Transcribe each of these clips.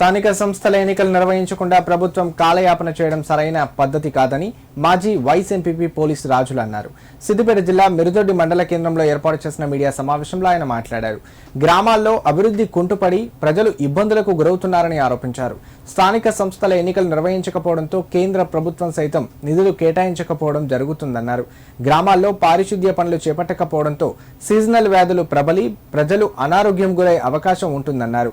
స్థానిక సంస్థల ఎన్నికలు నిర్వహించకుండా ప్రభుత్వం కాలయాపన చేయడం సరైన పద్ధతి కాదని మాజీ వైస్ ఎంపీపీ పోలీసు రాజులు అన్నారు. సిద్దిపేట జిల్లా మిరుదొడ్డి మండల కేంద్రంలో ఏర్పాటు చేసిన మీడియా సమావేశంలో ఆయన మాట్లాడారు. గ్రామాల్లో అభివృద్ధి కుంటుపడి ప్రజలు ఇబ్బందులకు గురవుతున్నారని ఆరోపించారు. స్థానిక సంస్థల ఎన్నికలు నిర్వహించకపోవడంతో కేంద్ర ప్రభుత్వం సైతం నిధులు కేటాయించకపోవడం జరుగుతుందన్నారు. గ్రామాల్లో పారిశుద్ధ్య పనులు చేపట్టకపోవడంతో సీజనల్ వ్యాధులు ప్రబలి ప్రజలు అనారోగ్యం గురై అవకాశం ఉంటుందన్నారు.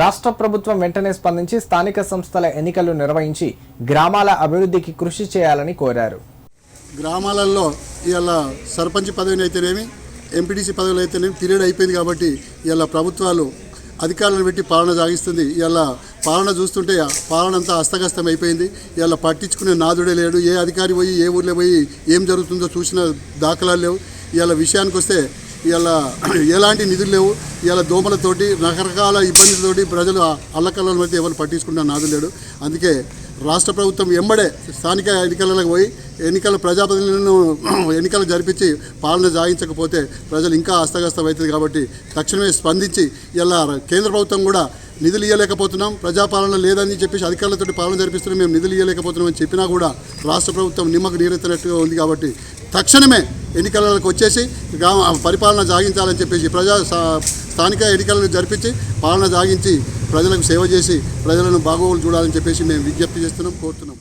రాష్ట్ర ప్రభుత్వం వెంటనే స్పందించి స్థానిక సంస్థల ఎన్నికలు నిర్వహించి గ్రామాల అభివృద్ధికి కృషి చేయాలని కోరారు. గ్రామాలలో ఇవాళ సర్పంచ్ పదవిని అయితేనేమి ఎంపీటీసీ పదవులు అయితేనేమి పీరియడ్ అయిపోయింది కాబట్టి ఇవాళ ప్రభుత్వాలు అధికారులను పెట్టి పాలన సాగిస్తుంది. ఇవాళ పాలన చూస్తుంటే పాలన అంతా అస్తగస్తం అయిపోయింది. ఇవాళ పట్టించుకునే నాదుడే లేడు. ఏ అధికారి పోయి ఏ ఊర్లో పోయి ఏం జరుగుతుందో చూసిన దాఖలాలు లేవు. ఇవాళ విషయానికి వస్తే ఇవాళ ఎలాంటి నిధులు లేవు. ఇలా దోమలతోటి రకరకాల ఇబ్బందులతోటి ప్రజలు అల్లకల్లోల మధ్య ఎవరు పట్టించుకుంటా నాదు లేడు. అందుకే రాష్ట్ర ప్రభుత్వం ఎంబడే స్థానిక ఎన్నికలకు పోయి ఎన్నికల ప్రజాప్రతినిధులను ఎన్నికలు జరిపించి పాలన సాగించకపోతే ప్రజలు ఇంకా అస్తగస్తం కాబట్టి తక్షణమే స్పందించి ఇలా కేంద్ర ప్రభుత్వం కూడా నిధులు ఇవ్వలేకపోతున్నాం ప్రజాపాలన లేదని చెప్పేసి అధికారులతో పాలన జరిపిస్తున్నాం మేము నిధులు ఇవ్వలేకపోతున్నాం అని చెప్పినా కూడా రాష్ట్ర ప్రభుత్వం నిమ్మకు నీరెత్తినట్టుగా ఉంది కాబట్టి తక్షణమే ఎన్నికలకు వచ్చేసి పరిపాలన సాగించాలని చెప్పేసి ప్రజా స్థానిక ఎన్నికలను జరిపించి పాలన సాగించి ప్రజలకు సేవ చేసి ప్రజలను బాగోగులు చూడాలని చెప్పేసి మేము విజ్ఞప్తి చేస్తున్నాం కోరుతున్నాం.